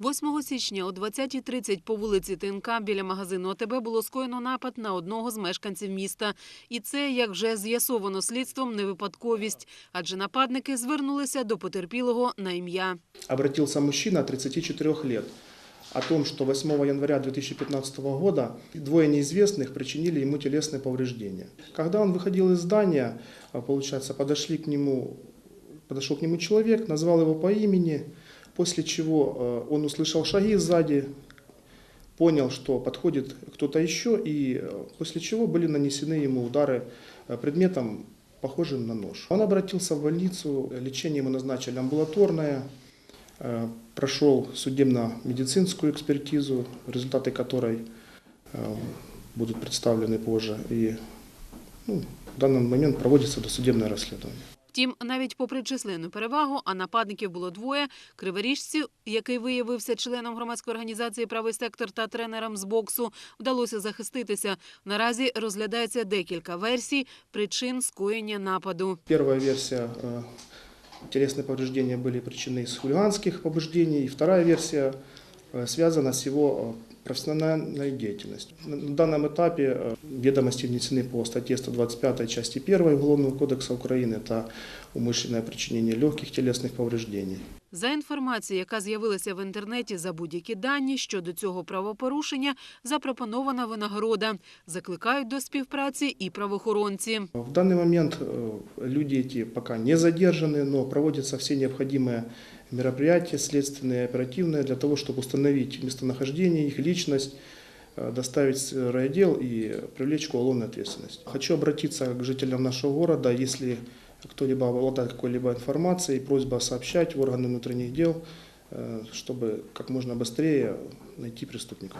8 січня о 20.30 по вулиці ТНК біля магазину ОТБ було скоєно напад на одного з мешканців міста. І це, як вже з'ясовано слідством, не випадковість, адже нападники звернулися до потерпілого на ім'я. обратился мужчина 34 лет о том, что 8 января 2015 года двое неизвестных причинили ему телесные повреждения. Когда он выходил из здания, а, получается, подошли к нему, подошел к нему человек, назвал его по имени, после чего э, он услышал шаги сзади, понял, что подходит кто-то еще, и э, после чего были нанесены ему удары э, предметом, похожим на нож. Он обратился в больницу, лечение ему назначили амбулаторное, прошел судебно-медицинскую экспертизу, результаты которой будут представлены позже. И ну, в данный момент проводится досудебное расследование. Втім, навіть попри численну перевагу, а нападників було двоє. Криворіжцю, який виявився членом громадської організації «Правий сектор» та тренером з боксу, вдалося захиститися. Наразі розглядається декілька версій причин скоєння нападу. Первая версия э, телесные повреждения были причины из хулиганских побуждений. И вторая версия э, связана с его э, е, профессиональной деятельностью. На на данном этапе э, ведомости внесены по статье 125 части 1 Уголовного кодекса Украины. Это умышленное причинение легких телесных повреждений. За інформацією, яка з'явилася в інтернеті за будь-які дані щодо цього правопорушення, запропонована винагорода. Закликають до співпраці і правоохоронці. В данный момент э, люди эти пока не задержаны, но проводятся все необходимые мероприятия, следственные, оперативные, для того, чтобы установить местонахождение, их личность, э, доставить в райотдел и привлечь к уголовной ответственности. Хочу обратиться к жителям нашего города, если кто-либо обладает какой-либо информацией, просьба сообщать в органы внутренних дел, э, чтобы как можно быстрее найти преступников.